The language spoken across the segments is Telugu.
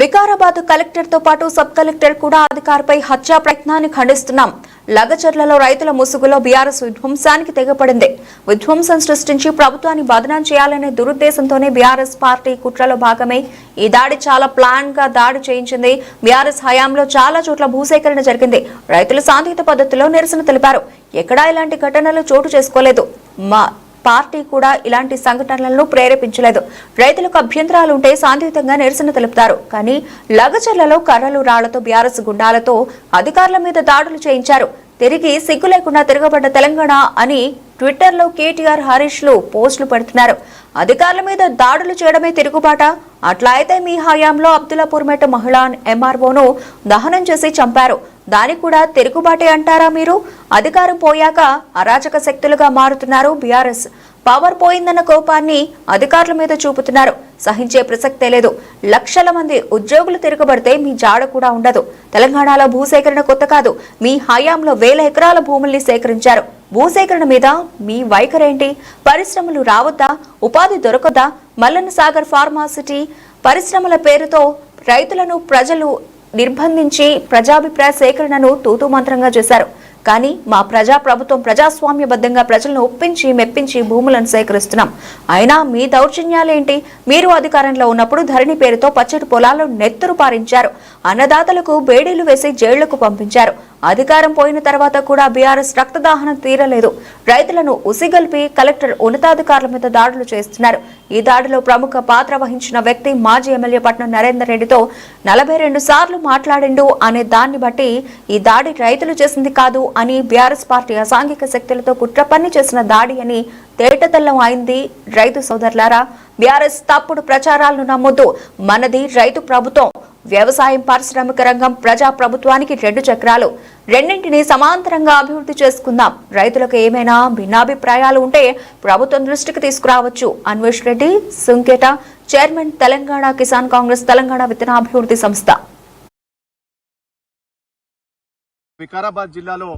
వికారాబాద్ కలెక్టర్తో పాటు సబ్ కలెక్టర్ కూడా అధికారిపై హత్యా ప్రయత్నాన్ని ఖండిస్తున్నాం. లగచర్లలో రైతుల ముసుగులో బీఆర్ఎస్ విధ్వంసానికి తెగపడింది. విధ్వంసం సృష్టించి ప్రభుత్వాన్ని బదనాం చేయాలనే దురుద్దేశంతోనే బీఆర్ఎస్ పార్టీ కుట్రలో భాగమే ఈ దాడి చాలా ప్లాన్గా దాడి చేయించింది. బీఆర్ఎస్ హయాంలో చాలా చోట్ల భూసేకరణ జరిగింది. రైతులు శాంతియుత పద్ధతిలో నిరసన తెలిపారు. ఎక్కడా ఇలాంటి ఘటనలు చోటు చేసుకోలేదు. మా పార్టీ కూడా ఇలాంటి సంఘటనలను ప్రేరేపించలేదు. రైతులకు అభ్యంతరాలు ఉంటే శాంతియుతంగా నిరసన తెలుపుతారు. కానీ లగచర్లలో కర్రలు రాళ్ళతో బీఆర్ఎస్ గుండాలతో అధికారుల మీద దాడులు చేయించారు. తిరిగి సిగ్గు లేకుండా తిరగబడ్డ తెలంగాణ అని ట్విట్టర్లో కేటీఆర్ హరీష్లు పోస్టులు పెడుతున్నారు. అధికారుల మీద దాడులు చేయడమే తిరుగుబాట. అట్లా అయితే మీ హయాంలో అబ్దుల్లాపూర్ మెట్ మహిళా ఎంఆర్ఓను దహనం చేసి చంపారు. దానికి కూడా తిరుగుబాటే అంటారా మీరు? అధికారం పోయాక అరాచక శక్తులుగా మారుతున్నారు బీఆర్ఎస్. పవర్ పోయిందన్న కోపాన్ని అధికారుల మీద చూపుతున్నారు. సహించే ప్రసక్తే లేదు. లక్షల మంది ఉద్యోగులు తిరగబడితే మీ జాడ కూడా ఉండదు. తెలంగాణలో భూసేకరణ కొత్త కాదు. మీ హయాంలో వేల ఎకరాల భూముల్ని సేకరించారు. భూసేకరణ మీద మీ వైఖరేంటి? పరిశ్రమలు రావద్దా? ఉపాధి దొరకదా మల్లన్న సాగర్ ఫార్మాసిటీ పరిశ్రమల పేరుతో రైతులను ప్రజలు నిర్బంధించి ప్రజాభిప్రాయ సేకరణను తూతుమంత్రంగా చేశారు. కానీ మా ప్రజా ప్రభుత్వం ప్రజాస్వామ్యబద్ధంగా ప్రజలను ఒప్పించి మెప్పించి భూములను సేకరిస్తున్నాం. అయినా మీ దౌర్జన్యాలేంటి? మీరు అధికారంలో ఉన్నప్పుడు ధరణి పేరుతో పచ్చటి పొలాలను నెత్తురు పారించారు. అన్నదాతలకు బేడీలు వేసి జైళ్ళకు పంపించారు. అధికారం పోయిన తర్వాత కూడా బీఆర్ఎస్ రక్తదాహనం తీరలేదు. రైతులను ఉసిగల్పి కలెక్టర్ ఉన్నతాధికారుల మీద దాడులు చేస్తున్నారు. ఈ దాడిలో ప్రముఖ పాత్ర వహించిన వ్యక్తి మాజీ ఎమ్మెల్యే పట్నం నరేందర్ రెడ్డితో నలభై రెండు సార్లు మాట్లాడిండు అనే దాన్ని బట్టి ఈ దాడి రైతులు చేసింది కాదు అని బీఆర్ఎస్ పార్టీ అసాంఘిక శక్తులతో కుట్ర పని చేసిన దాడి అని తేటతెల్లం అయింది. రైతు సోదరులారా బీఆర్ఎస్ తప్పుడు ప్రచారాలను నమ్మొద్దు. మనది రైతు ప్రభుత్వం. వ్యవసాయం పారిశ్రామిక రంగం ప్రజా ప్రభుత్వానికి రెండు చక్రాలు. రెండింటిని సమాంతరంగా అభివృద్ధి చేసుకుందాం. రైతులకు ఏమైనా భిన్నాభిప్రాయాలు ఉంటే ప్రభుత్వం దృష్టికి తీసుకురావచ్చు. అన్వేష్ రెడ్డి సుంకేట చైర్మన్ తెలంగాణ కిసాన్ కాంగ్రెస్ తెలంగాణ విత్తనాభివృద్ధి సంస్థ. వికారాబాద్ జిల్లాలో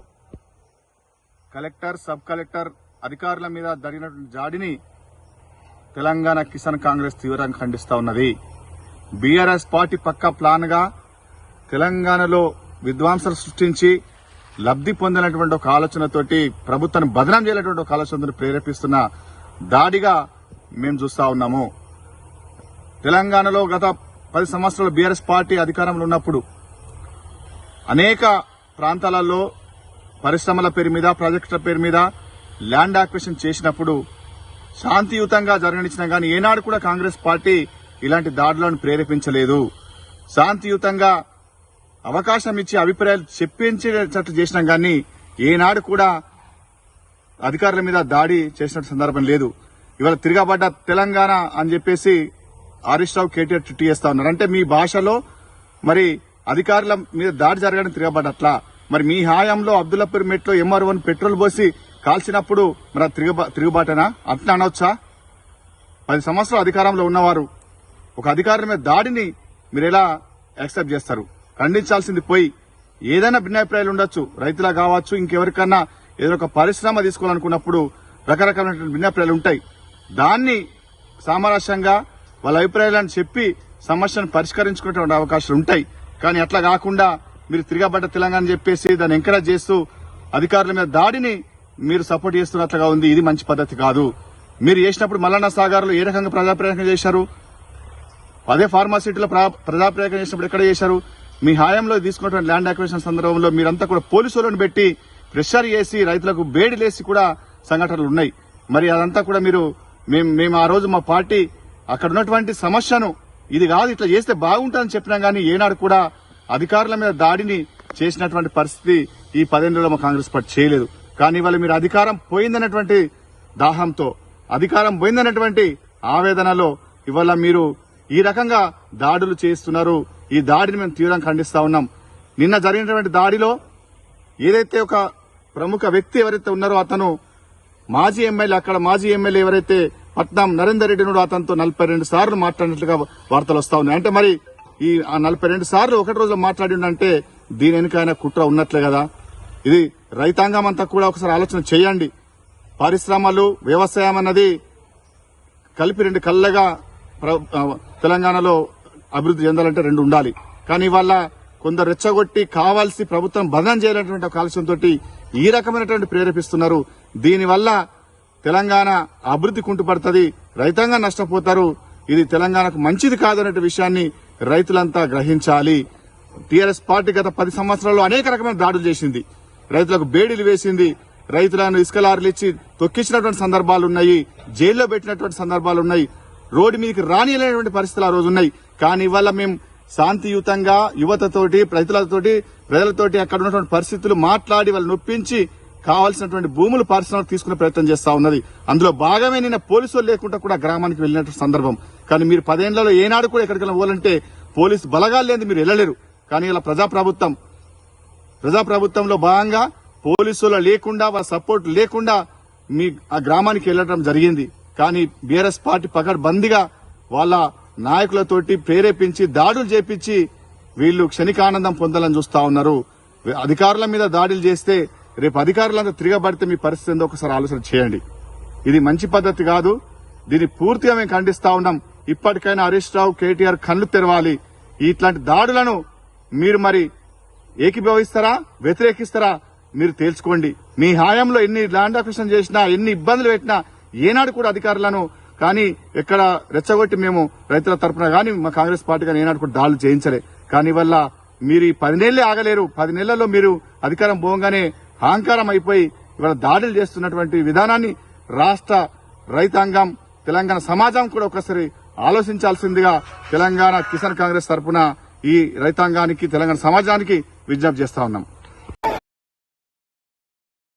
కలెక్టర్ సబ్ కలెక్టర్ అధికారుల మీద జరిగినటువంటి జాడిని తెలంగాణ కిసాన్ కాంగ్రెస్ తీవ్రంగా ఖండిస్తా ఉన్నది. బీఆర్ఎస్ పార్టీ పక్క ప్లాన్గా తెలంగాణలో విద్వాంసలు సృష్టించి లబ్ధి పొందినటువంటి ఒక ఆలోచనతోటి ప్రభుత్వాన్ని బదనాం చేయాలటువంటి ఒక ఆలోచనతో ప్రేరేపిస్తున్న దాడిగా మేము చూస్తా ఉన్నాము. తెలంగాణలో గత పది సంవత్సరాలు బీఆర్ఎస్ పార్టీ అధికారంలో ఉన్నప్పుడు అనేక ప్రాంతాలలో పరిశ్రమల పేరు మీద ప్రాజెక్టుల పేరు మీద ల్యాండ్ ఆక్విషన్ చేసినప్పుడు శాంతియుతంగా జరగనిచ్చినా కానీ ఏనాడు కూడా కాంగ్రెస్ పార్టీ ఇలాంటి దాడులను ప్రేరేపించలేదు. శాంతియుతంగా అవకాశం ఇచ్చి అభిప్రాయాలు చెప్పించేటట్లు చేసినాం కానీ ఏనాడు కూడా అధికారుల మీద దాడి చేసిన సందర్భం లేదు. ఇవాళ తిరగబడ్డ తెలంగాణ అని చెప్పేసి హరీష్ రావు కేటీఆర్ ట్విట్ చేస్తా ఉన్నారు. అంటే మీ భాషలో మరి అధికారుల మీద దాడి జరగడం తిరగబడ్డట్లా? మరి మీ హాయంలో అబ్దుల్లాపూర్ మెట్లో ఎంఆర్ వన్ పెట్రోల్ పోసి కాల్చినప్పుడు మరి తిరగబా తిరుగుబాటనా అట్లా అనొచ్చా? పది సంవత్సరాలు అధికారంలో ఉన్నవారు. ఒక అధికారుల మీద దాడిని మీరు ఎలా యాక్సెప్ట్ చేస్తారు? ఖండించాల్సింది పోయి ఏదైనా భిన్నాభిప్రాయాలు ఉండొచ్చు రైతులా కావచ్చు ఇంకెవరికన్నా ఏదో ఒక పరిశ్రమ తీసుకోవాలనుకున్నప్పుడు రకరకాలైన భిన్నాభిప్రాయాలు ఉంటాయి. దాన్ని సామరస్యంగా వాళ్ళ అభిప్రాయాలను చెప్పి సమస్యను పరిష్కరించుకునేటువంటి అవకాశాలు ఉంటాయి. కానీ అట్లా కాకుండా మీరు తిరగబడ్డ తెలంగాణ చెప్పేసి దాన్ని ఎంకరేజ్ చేస్తూ అధికారుల మీద దాడిని మీరు సపోర్ట్ చేస్తున్నట్లుగా ఉంది. ఇది మంచి పద్ధతి కాదు. మీరు చేసినప్పుడు మల్లన్న సాగర్లో ఏ రకంగా ప్రజాప్రయోగం చేశారు? అదే ఫార్మాసిటీలో ప్రజాప్రయోగం చేసినప్పుడు ఎక్కడ చేశారు? మీ హాయంలో తీసుకున్నటువంటి ల్యాండ్ అక్విజిషన్ సందర్భంలో మీరంతా కూడా పోలీసులను పెట్టి ప్రెషర్ చేసి రైతులకు బేడిలేసి కూడా సంఘటనలు ఉన్నాయి. మరి అదంతా కూడా మీరు మేము మేము ఆ రోజు మా పార్టీ అక్కడ ఉన్నటువంటి సమస్యను ఇది కాదు ఇట్లా చేస్తే బాగుంటుందని చెప్పినా గానీ ఏనాడు కూడా అధికారుల మీద దాడిని చేసినటువంటి పరిస్థితి ఈ పదేళ్ళలో మా కాంగ్రెస్ పార్టీ చేయలేదు. కానీ ఇవాళ మీరు అధికారం పోయిందన్నటువంటి దాహంతో అధికారం పోయిందన్నటువంటి ఆవేదనలో ఇవాళ మీరు ఈ రకంగా దాడులు చేస్తున్నారు. ఈ దాడిని మేము తీవ్రంగా ఖండిస్తా ఉన్నాం. నిన్న జరిగినటువంటి దాడిలో ఏదైతే ఒక ప్రముఖ వ్యక్తి ఎవరైతే ఉన్నారో అతను మాజీ ఎమ్మెల్యే అక్కడ మాజీ ఎమ్మెల్యే ఎవరైతే పట్నం నరేందర్ రెడ్డి నుండి అతనితో నలభై రెండు సార్లు మాట్లాడినట్లుగా వార్తలు వస్తా ఉన్నాయి. అంటే మరి ఈ నలభై రెండు సార్లు ఒకటి రోజు మాట్లాడిండంటే దీని వెనుక ఆయన కుట్ర ఉన్నట్లే కదా. ఇది రైతాంగం అంతా కూడా ఒకసారి ఆలోచన చేయండి. పరిశ్రమలు వ్యవసాయం అన్నది కలిపి రెండు కళ్ళగా తెలంగాణలో అభివృద్ధి చెందాలంటే రెండు ఉండాలి. కానీ ఇవాళ కొందరు రెచ్చగొట్టి కావాల్సి ప్రభుత్వం బదనం చేయాలనేటువంటి ఒక ఆలోచనతో ఈ రకమైనటువంటి ప్రేరేపిస్తున్నారు. దీనివల్ల తెలంగాణ అభివృద్ధి కుంటుపడుతుంది రైతాంగం నష్టపోతారు. ఇది తెలంగాణకు మంచిది కాదనే విషయాన్ని రైతులంతా గ్రహించాలి. టీఆర్ఎస్ పార్టీ గత పది సంవత్సరాల్లో అనేక రకమైన దాడులు చేసింది. రైతులకు బేడీలు వేసింది. రైతులను ఇసుకలారులు ఇచ్చి తొక్కించినటువంటి సందర్భాలు ఉన్నాయి. జైల్లో పెట్టినటువంటి సందర్భాలు ఉన్నాయి. రోడ్డు మీదకి రానియలేనటువంటి పరిస్థితులు ఆ రోజు ఉన్నాయి. కానీ ఇవాళ మేము శాంతియుతంగా యువతతోటి ప్రజలతోటి ప్రజలతోటి అక్కడ ఉన్నటువంటి పరిస్థితులు మాట్లాడి వాళ్ళు నొప్పించి కావాల్సినటువంటి భూములు పరిశ్రమలు తీసుకునే ప్రయత్నం చేస్తా ఉన్నది. అందులో భాగమే నిన్న పోలీసులు లేకుండా కూడా గ్రామానికి వెళ్ళినటువంటి సందర్భం. కానీ మీరు పదేళ్ళలో ఏనాడు కూడా ఎక్కడికైనా పోవాలంటే పోలీసు బలగాలు లేదు మీరు వెళ్ళలేరు. కానీ ఇలా ప్రజాప్రభుత్వం ప్రజాప్రభుత్వంలో భాగంగా పోలీసులు లేకుండా వాళ్ళ సపోర్ట్ లేకుండా మీ ఆ గ్రామానికి వెళ్ళడం జరిగింది. కానీ బీఆర్ఎస్ పార్టీ పకడ్బందీగా వాళ్ళ నాయకులతోటి ప్రేరేపించి దాడులు చేపించి వీళ్ళు క్షణికానందం పొందాలని చూస్తా ఉన్నారు. అధికారుల మీద దాడులు చేస్తే రేపు అధికారులంతా తిరగబడితే మీ పరిస్థితి ఏందో ఒకసారి ఆలోచన చేయండి. ఇది మంచి పద్ధతి కాదు. దీన్ని పూర్తిగా మేము ఖండిస్తా ఉన్నాం. ఇప్పటికైనా హరీష్ రావు కేటీఆర్ కళ్ళు తెరవాలి. ఇట్లాంటి దాడులను మీరు మరి ఏకీభవిస్తారా? వ్యతిరేకిస్తారా? మీరు తేల్చుకోండి. మీ హాయంలో ఎన్ని ల్యాండ్ అక్విజిషన్ చేసినా ఎన్ని ఇబ్బందులు పెట్టినా ఏనాడు కూడా అధికారులను కానీ ఎక్కడ రెచ్చగొట్టి మేము రైతుల తరపున కానీ మా కాంగ్రెస్ పార్టీ కానీ ఏనాడు కూడా దాడులు చేయించలే. కానీ వల్ల మీరు ఈ పది నెలలే ఆగలేరు. పది నెలల్లో మీరు అధికారం పోగానే అహంకారం అయిపోయి ఇవాళ దాడులు చేస్తున్నటువంటి విధానాన్ని రాష్ట్ర రైతాంగం తెలంగాణ సమాజం కూడా ఒకసారి ఆలోచించాల్సిందిగా తెలంగాణ కిసాన్ కాంగ్రెస్ తరఫున ఈ రైతాంగానికి తెలంగాణ సమాజానికి విజ్ఞప్తి చేస్తా ఉన్నాం.